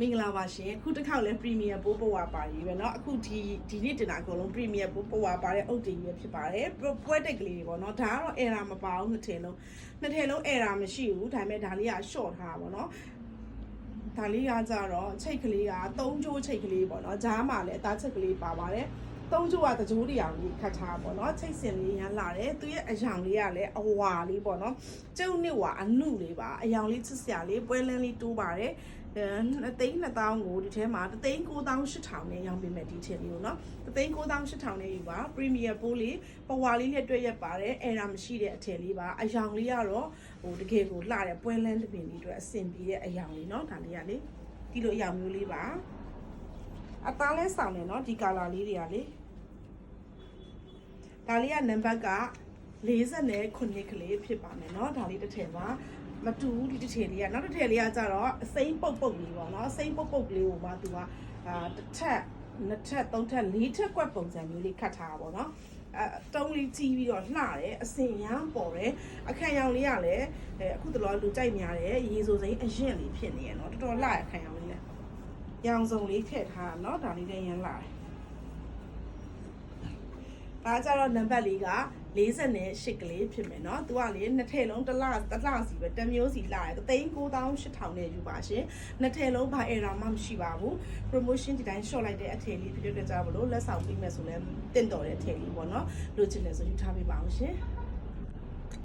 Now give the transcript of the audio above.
မင်္ဂလာပါရှင်အခုတစ်ခေါက်လဲပရီမီယာပိုးပေါ်ဝါပါရေးပဲเนาะအခုဒီဒီနေ့တင်တာအကုန်လုံးပရီမီယာပိုးပေါ်ဝါပါတဲ့အုတ်တင်ပဲဖြစ်ပါတယ်ပွဲတက်ကလေးတွေပေါ့เนาะဒါကတော့ error မပါဘူးနှစ်ထည်လုံးနှစ်ထည်လုံး error မရှိဘူးဒါပေမဲ့ဒါလေးက short ထားပါပေါ့เนาะဒါလေးကကြတော့ချိတ်ကလေးက3ကြိုးချိတ်ကလေးပေါ့เนาะဂျားမှာလည်းအသားချက်ကလေးပါပါတယ် သုံးချိုးကတကြိုးတရားကြီးခတ်ထားပါတော့ချိတ်စင်လေးရမ်းလာတယ်သူရဲ့အယောင်လေးကလည်းအဝါလေးပေါ့နော်ကျုပ်နှစ်ဝါအနုလေးပါအယောင်လေးချစ်စရာလေးပွဲလန်းလေးတိုးပါတယ်အဲ2သိန်း2000ကိုဒီထဲမှာ3သိန်း9800နဲ့ရောင်းပေးမယ်ဒီထင်လေးကိုနော်3သိန်း9800နဲ့ယူပါပရီမီယာပိုးလေးပဝါလေးနဲ့တွေ့ရပါတယ်အဲဒါမရှိတဲ့အထည်လေးပါအယောင်လေးကတော့ဟိုတကယ်ကိုလှတဲ့ပွဲလန်းတစ်ပင်လေးအတွက်အဆင်ပြေတဲ့အယောင်လေးနော်ဒါလေးကလေဒီလိုအယောင်မျိုးလေးပါ အသားလဲဆောင်တယ်နော်ဒီ color လေးတွေကလေဒါလေးကနံပါတ်က49ကလေးဖြစ်ပါမယ်နော်ဒါလေးတစ်ထည်ပါမတူဘူးဒီတစ်ထည်လေးကနောက်တစ်ထည်လေးကကြတော့အစိမ့်ပုတ်ပုတ်လေးပေါ့နော်အစိမ့်ပုတ်ပုတ်လေးကိုမှသူကအာတစ်ထပ်နှစ်ထပ်သုံးထပ်လေးထပ်ကွက်ပုံစံမျိုးလေးခတ်ထားတာပေါ့နော်အဲတုံးလေးကြီးပြီးတော့လှတယ်အစင်ရမ်းပေါ်တယ်အခန့်ရောင်လေးကလည်းအခုတလောလူကြိုက်များတယ်ရေဆိုစိမ်းအရင်လေးဖြစ်နေရနော်တော်တော်လှရအခန့်ရောင် ရောင်စုံလေးထည့်ထားတာเนาะဒါလေးလည်းရမ်းလှတယ် ဒါကြတော့နံပါတ်လေးက48ကလေးဖြစ်မယ်เนาะသူကလေနှစ်ထည့်လုံးတစ်လတစ်လစီပဲတစ်မျိုးစီလာတယ်39800နဲ့ယူပါရှင်နှစ်ထည့်လုံးဘာ error မှမရှိပါဘူး promotion ဒီတိုင်း short လိုက်တဲ့အထည်လေးဖြစ်တဲ့အတွက်ကြောင့်မလို့လက်ဆောင်ပေးမယ်ဆိုလဲတင့်တော်တဲ့အထည်လေးပေါ့เนาะလိုချင်တယ်ဆိုယူထားပေးပါအောင်ရှင်